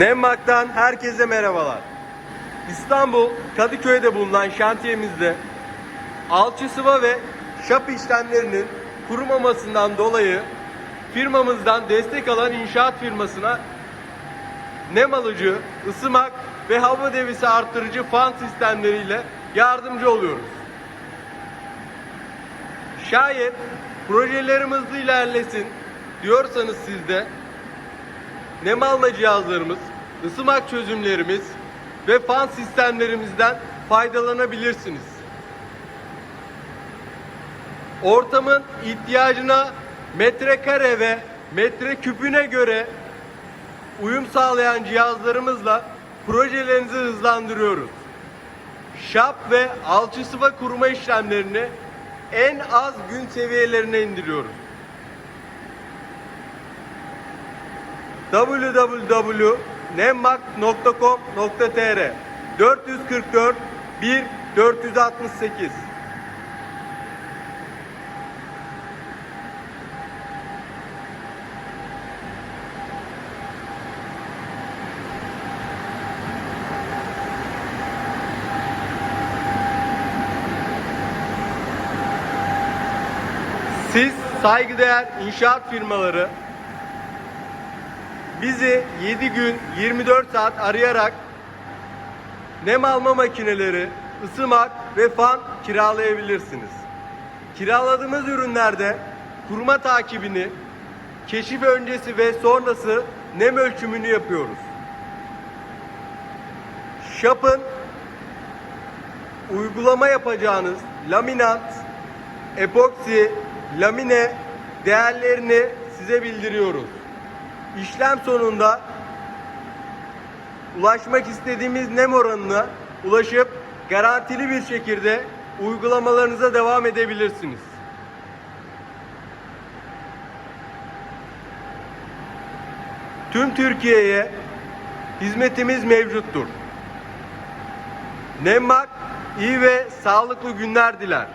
Nemmak'tan herkese merhabalar. İstanbul Kadıköy'de bulunan şantiyemizde alçı sıva ve şap işlemlerinin kurumamasından dolayı firmamızdan destek alan inşaat firmasına nem alıcı, ısımak ve hava devisi arttırıcı fan sistemleriyle yardımcı oluyoruz. Şayet projelerimiz ilerlesin diyorsanız siz de nem alma cihazlarımız, ısımak çözümlerimiz ve fan sistemlerimizden faydalanabilirsiniz. Ortamın ihtiyacına metrekare ve metreküpüne göre uyum sağlayan cihazlarımızla projelerinizi hızlandırıyoruz. Şap ve alçı sıva kuruma işlemlerini en az gün seviyelerine indiriyoruz. www.nemmak.com.tr 444 1 468 Siz saygıdeğer inşaat firmaları bizi 7 gün 24 saat arayarak nem alma makineleri, ısımak ve fan kiralayabilirsiniz. Kiraladığımız ürünlerde kuruma takibini, keşif öncesi ve sonrası nem ölçümünü yapıyoruz. Shop'ın uygulama yapacağınız laminat, epoksi, lamine değerlerini size bildiriyoruz. İşlem sonunda ulaşmak istediğimiz nem oranına ulaşıp garantili bir şekilde uygulamalarınıza devam edebilirsiniz. Tüm Türkiye'ye hizmetimiz mevcuttur. Nemmak iyi ve sağlıklı günler diler.